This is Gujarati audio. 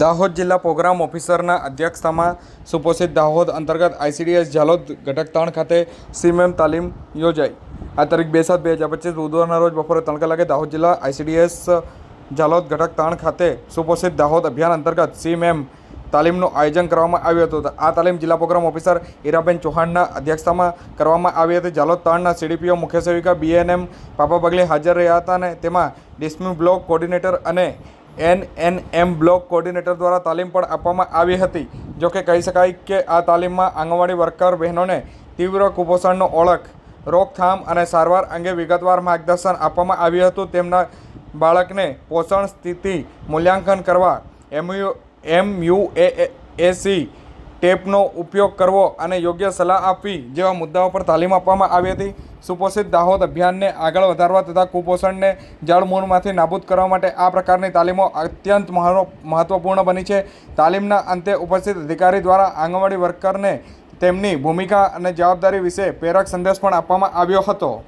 દાહોદ જિલ્લા પ્રોગ્રામ ઓફિસરના અધ્યક્ષતામાં સુપોષિત દાહોદ અંતર્ગત આઈસીડીએસ ઝાલોદ ઘટક ત્રણ ખાતે સીમેમ તાલીમ યોજાઈ. આ તારીખ બે સાત બે હજાર પચીસ બુધવારના રોજ બપોરે ત્રણ કલાકે દાહોદ જિલ્લા આઈસીડીએસ ઝાલોદ ઘટક ત્રણ ખાતે સુપોષિત દાહોદ અભિયાન અંતર્ગત સીમેમ તાલીમનું આયોજન કરવામાં આવ્યું હતું. આ તાલીમ જિલ્લા પ્રોગ્રામ ઓફિસર ઈરાબેન ચૌહાણના અધ્યક્ષતામાં કરવામાં આવી હતી. જાલોદ તાણના સીડીપીઓ, મુખ્ય સેવિકા, બીએનએમ, પાપા પગલે હાજર રહ્યા હતા અને તેમાં ડિસ્મી બ્લોક કોર્ડિનેટર અને N N M block coordinator દ્વારા તાલીમ પણ આપવામાં આવી હતી. જોકે કહી શકાય કે આ તાલીમમાં આંગણવાડી વર્કર બહેનોને તીવ્ર કુપોષણનો ઓળખ, રોકથામ અને સારવાર અંગે વિગતવાર માર્ગદર્શન આપવામાં આવ્યું હતું. તેમના બાળકને પોષણ સ્થિતિ મૂલ્યાંકન કરવા, એમયુ એમ યુ એ એસી ટેપનો ઉપયોગ કરવો અને યોગ્ય સલાહ આપવી જેવા મુદ્દાઓ પર તાલીમ આપવામાં આવી હતી. સુપોષિત દાહોદ અભિયાનને આગળ વધારવા તથા કુપોષણને જળમૂળમાંથી નાબૂદ કરવા માટે આ પ્રકારની તાલીમો અત્યંત મહત્વ- મહત્વપૂર્ણ બની છે. તાલીમના અંતે ઉપસ્થિત અધિકારી દ્વારા આંગણવાડી વર્કરને તેમની ભૂમિકા અને જવાબદારી વિશે પ્રેરક સંદેશ પણ આપવામાં આવ્યો હતો.